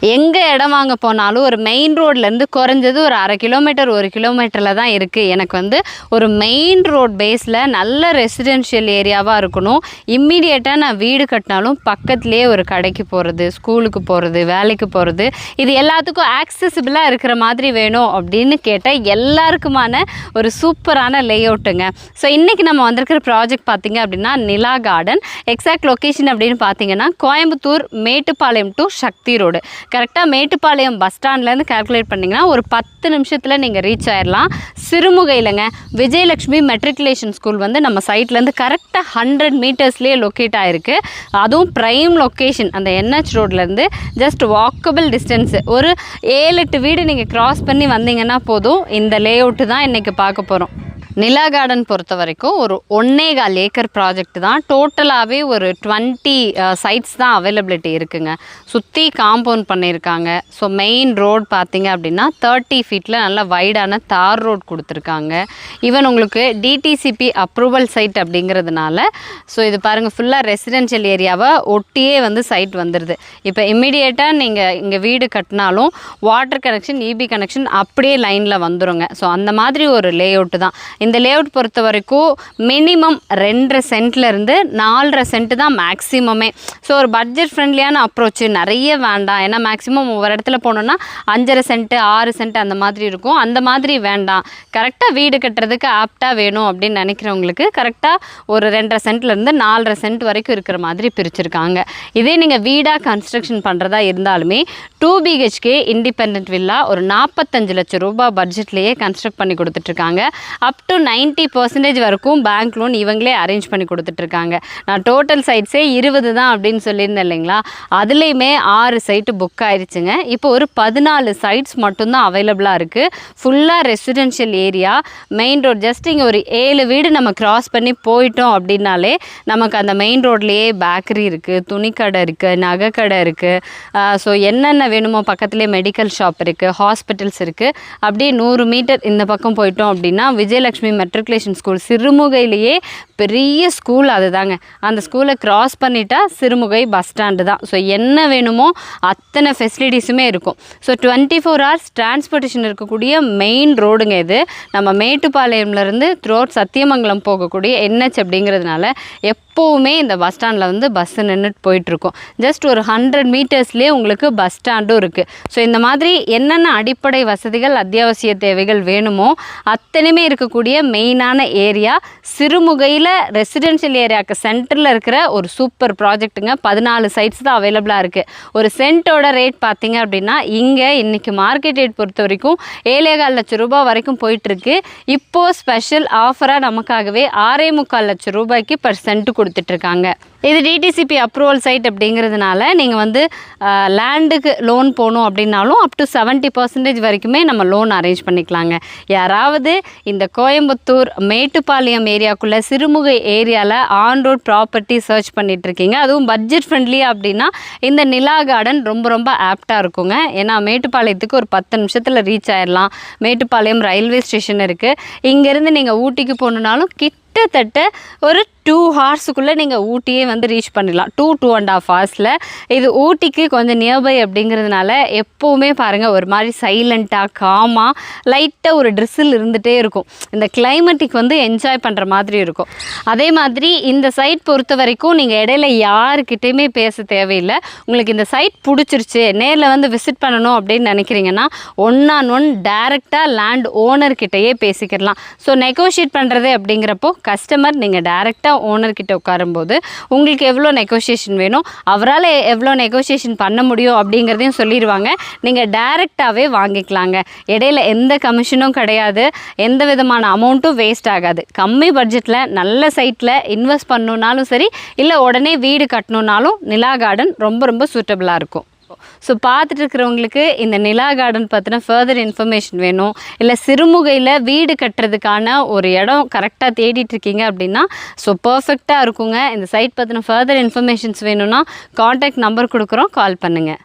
எங்கே இடம் வாங்க போனாலும் ஒரு மெயின் ரோட்லேருந்து குறைஞ்சது ஒரு அரை கிலோமீட்டர் ஒரு கிலோமீட்டரில் தான் இருக்குது எனக்கு வந்து ஒரு மெயின் ரோட் பேஸில் நல்ல ரெசிடென்ஷியல் ஏரியாவாக இருக்கணும். இம்மிடியேட்டாக நான் வீடு கட்டினாலும் பக்கத்துலேயே ஒரு கடைக்கு போகிறது ஸ்கூலுக்கு போகிறது வேலைக்கு போகிறது இது எல்லாத்துக்கும் ஆக்சசிபிளாக இருக்கிற மாதிரி வேணும் அப்படின்னு கேட்டால் எல்லாருக்குமான ஒரு சூப்பரான லே அவுட்டுங்க ஸோ இன்றைக்கி நம்ம வந்திருக்கிற ப்ராஜெக்ட் பார்த்திங்க அப்படின்னா நிலா கார்டன் எக்ஸாக்ட் லொக்கேஷன் அப்படின்னு பார்த்தீங்கன்னா கோயம்புத்தூர் மேட்டுப்பாளையம் டு சக்தி ரோடு கரெக்டாக மேட்டுப்பாளையம் பஸ் ஸ்டாண்ட்லேருந்து கால்குலேட் பண்ணிங்கன்னா ஒரு பத்து நிமிஷத்தில் நீங்கள் ரீச் ஆயிடலாம் சிறுமுகையிலங்க விஜயலட்சுமி மெட்ரிகுலேஷன் ஸ்கூல் வந்து நம்ம சைட்லேருந்து கரெக்டாக ஹண்ட்ரட் மீட்டர்ஸ்லேயே லொக்கேட் ஆகிருக்கு அதுவும் ப்ரைம் லொக்கேஷன் அந்த என்ஹெச் ரோட்லேருந்து ஜஸ்ட் வாக்கபிள் டிஸ்டன்ஸு ஒரு ஏழு எட்டு வீடு நீங்கள் க்ராஸ் பண்ணி வந்தீங்கன்னா போதும். இந்த லே அவுட்டு தான் இன்றைக்கி பார்க்க போகிறோம் நிலா கார்டன் பொறுத்த வரைக்கும் ஒரு ஒன்னே கால் ஏக்கர் ப்ராஜெக்ட் தான். டோட்டலாகவே ஒரு டுவெண்ட்டி சைட்ஸ் தான் அவைலபிலிட்டி இருக்குங்க. சுற்றி காம்பவுண்ட் பண்ணியிருக்காங்க. ஸோ மெயின் ரோட் பார்த்தீங்க அப்படின்னா தேர்ட்டி ஃபீட்டில் நல்ல வைடான தார் ரோட் கொடுத்துருக்காங்க. ஈவன் உங்களுக்கு டிடிசிபி அப்ரூவல் சைட் அப்படிங்கிறதுனால ஸோ இது பாருங்கள் ஃபுல்லாக ரெசிடென்ஷியல் ஏரியாவை ஒட்டியே வந்து சைட் வந்துடுது இப்போ இம்மிடியேட்டாக நீங்கள் இங்கே வீடு கட்டினாலும் வாட்டர் கனெக்ஷன் இபி கனெக்ஷன் அப்படியே லைனில் வந்துருங்க. ஸோ அந்த மாதிரி ஒரு லே அவுட்டு தான். இந்த லேஅவுட் பொறுத்த வரைக்கும் மினிமம் ரெண்டரை சென்ட்லேருந்து நாலரை சென்ட் தான் மேக்ஸிமமே ஸோ ஒரு பட்ஜெட் ஃப்ரெண்ட்லியான அப்ரோச் நிறைய வேண்டாம். ஏன்னா மேக்ஸிமம் ஒவ்வொரு இடத்துல போனோன்னா அஞ்சரை சென்ட்டு ஆறு சென்ட் அந்த மாதிரி இருக்கும். அந்த மாதிரி வேண்டாம். கரெக்டாக வீடு கட்டுறதுக்கு ஆப்டாக வேணும் அப்படின்னு நினைக்கிறவங்களுக்கு கரெக்டாக ஒரு ரெண்டரை சென்ட்லேருந்து நாலரை சென்ட் வரைக்கும் இருக்கிற மாதிரி பிரிச்சிருக்காங்க. இதே நீங்கள் வீடாக கன்ஸ்ட்ரக்ஷன் பண்ணுறதா இருந்தாலுமே டூ பிஹெச்கே இண்டிபெண்ட் வில்லா ஒரு நாற்பத்தஞ்சு லட்சம் ரூபாய் பட்ஜெட்லேயே கன்ஸ்ட்ரக்ட் பண்ணி கொடுத்துட்ருக்காங்க அப் டு நைன்ட்டி பர்சன்டேஜ் வரைக்கும் பேங்க் லோன் இவங்களே அரேஞ்ச் பண்ணி கொடுத்துட்ருக்காங்க. நான் டோட்டல் சைட்ஸே இருபது தான் அப்படின்னு சொல்லியிருந்தேன் இல்லைங்களா? அதுலேயுமே ஆறு சைட்டு புக் ஆயிடுச்சுங்க இப்போ ஒரு பதினாலு சைட்ஸ் மட்டும்தான் அவைலபிளாக இருக்குது ஃபுல்லாக residential area main road just இங்கே ஒரு ஏழு வீடு நம்ம கிராஸ் பண்ணி போயிட்டோம் அப்படின்னாலே நமக்கு அந்த மெயின் ரோட்லேயே பேக்கரி இருக்குது துணிக்கடை இருக்குது நகைக்கடை இருக்குது ஸோ என்னென்ன வேணுமோ பக்கத்துலேயே மெடிக்கல் ஷாப் இருக்குது ஹாஸ்பிட்டல்ஸ் இருக்குது அப்படியே நூறு மீட்டர் இந்த பக்கம் போயிட்டோம் அப்படின்னா விஜயலட்சுமி மெட்ரிகுலேஷன் ஸ்கூல் சிறுமுகையிலேயே பெரிய ஸ்கூல் அதுதாங்க. அந்த ஸ்கூலை கிராஸ் பண்ணிட்டா சிறுமுகை பஸ் ஸ்டாண்டு தான். ஸோ என்ன வேணுமோ அத்தனை ஃபெசிலிட்டிஸுமே இருக்கும். So twenty four hours transportation இருக்கக்கூடிய மெயின் ரோடுங்க இது. நம்ம மேட்டுப்பாளையம்லேருந்து த்ரோட் சத்தியமங்கலம் போகக்கூடிய என்ஹெச் அப்படிங்கிறதுனால எப்போவுமே இந்த பஸ் ஸ்டாண்டில் வந்து பஸ்ஸு நின்றுட்டு போயிட்டுருக்கும். ஜஸ்ட் ஒரு ஹண்ட்ரட் மீட்டர்ஸ்லேயே உங்களுக்கு பஸ் ஸ்டாண்டும் இருக்குது ஸோ இந்த மாதிரி என்னென்ன அடிப்படை வசதிகள் அத்தியாவசிய தேவைகள் வேணுமோ அத்தனையுமே இருக்கக்கூடிய மெயினான ஏரியா. சிறுமுகையில் ரெசிடென்ஷியல் ஏரியாவுக்கு சென்டரில் இருக்கிற ஒரு சூப்பர் ப்ராஜெக்ட்டுங்க பதினாலு சைட்ஸ் தான் அவைலபிளாக இருக்குது ஒரு சென்ட்டோட ரேட் பார்த்தீங்க அப்படின்னா இங்கே இன்றைக்கி மார்க்கெட் ரேட் பொறுத்த வரைக்கும் ஏழேகால் லட்சம் ரூபாய் வரைக்கும் போயிட்டுருக்கு. இப்போது ஸ்பெஷல் ஆஃபராக நமக்காகவே ஆறே முக்கால் லட்சம் ரூபாய்க்கு பர் சென்ட் கொடுத்துட்ருக்காங்க இது டிடிசிபி அப்ரூவல் சைட் அப்படிங்கிறதுனால நீங்கள் வந்து லேண்டுக்கு லோன் போகணும் அப்படின்னாலும் அப் டு செவன்ட்டி பர்சன்டேஜ் வரைக்குமே நம்ம லோன் அரேஞ்ச் பண்ணிக்கலாங்க. யாராவது இந்த கோயம்புத்தூர் மேட்டுப்பாளையம் ஏரியாக்குள்ளே சிறுமுகை ஏரியாவில் ஆன் ரோட் ப்ராப்பர்ட்டி சர்ச் பண்ணிகிட்ருக்கீங்க அதுவும் பட்ஜெட் ஃப்ரெண்ட்லி அப்படின்னா இந்த நிலா கார்டன் ரொம்ப ரொம்ப ஆப்டாக இருக்குங்க. ஏன்னா மேட்டுப்பாளையத்துக்கு ஒரு பத்து நிமிஷத்தில் ரீச் ஆயிடலாம் மேட்டுப்பாளையம் ரயில்வே ஸ்டேஷன் இருக்குது இங்கேருந்து நீங்கள் ஊட்டிக்கு போகணுன்னாலும் கிட் கிட்டத்தட்ட ஒரு டூ ஹார்ஸுக்குள்ளே நீங்கள் ஊட்டியே வந்து ரீச் பண்ணிடலாம். டூ டூ அண்ட் ஆஃப் ஹார்ஸில் இது ஊட்டிக்கு கொஞ்சம் நியர்பை அப்படிங்கிறதுனால எப்போவுமே பாருங்கள் ஒரு மாதிரி சைலண்ட்டாக காமாக லைட்டாக ஒரு ட்ரெஸ்ஸில் இருந்துகிட்டே இருக்கும். இந்த கிளைமேட்டிக் வந்து என்ஜாய் பண்ணுற மாதிரி இருக்கும். அதே மாதிரி இந்த சைட் பொறுத்த வரைக்கும் நீங்கள் இடையில யாருக்கிட்டேயுமே பேச தேவையில்லை. உங்களுக்கு இந்த சைட் பிடிச்சிருச்சு நேரில் வந்து விசிட் பண்ணணும் அப்படின்னு நினைக்கிறீங்கன்னா ஒன் ஆன் ஒன் டேரெக்டாக லேண்ட் ஓனர்கிட்டயே பேசிக்கிடலாம். ஸோ நெகோஷியேட் பண்ணுறது அப்படிங்கிறப்போ கஸ்டமர் நீங்கள் டேரெக்டாக ஓனர்கிட்ட உட்காரும்போது உங்களுக்கு எவ்வளோ நெகோசியேஷன் வேணும் அவரால் எவ்வளோ நெகோசியேஷன் பண்ண முடியும் அப்படிங்கிறதையும் சொல்லிடுவாங்க நீங்கள் டைரெக்டாகவே வாங்கிக்கலாங்க. இடையில எந்த கமிஷனும் கிடையாது. எந்த விதமான அமௌண்ட்டும் வேஸ்ட் ஆகாது. கம்மி பட்ஜெட்டில் நல்ல சைட்டில் இன்வெஸ்ட் பண்ணணுன்னாலும் சரி இல்லை உடனே வீடு கட்டணுன்னாலும் நிலா கார்டன் ரொம்ப ரொம்ப சூட்டபிளாக இருக்கும். ஸோ பார்த்துட்டு இருக்கிறவங்களுக்கு இந்த நிலா கார்டன் பற்றின ஃபர்தர் இன்ஃபர்மேஷன் வேணும். இல்லை சிறுமுகையில் வீடு கட்டுறதுக்கான ஒரு இடம் கரெக்டாக தேடிட்டு இருக்கீங்க அப்படின்னா ஸோ பர்ஃபெக்டாக இருக்குங்க. இந்த சைட் பற்றின ஃபர்தர் இன்ஃபர்மேஷன்ஸ் வேணும்னா காண்டாக்ட் நம்பர் கொடுக்குறோம். கால் பண்ணுங்கள்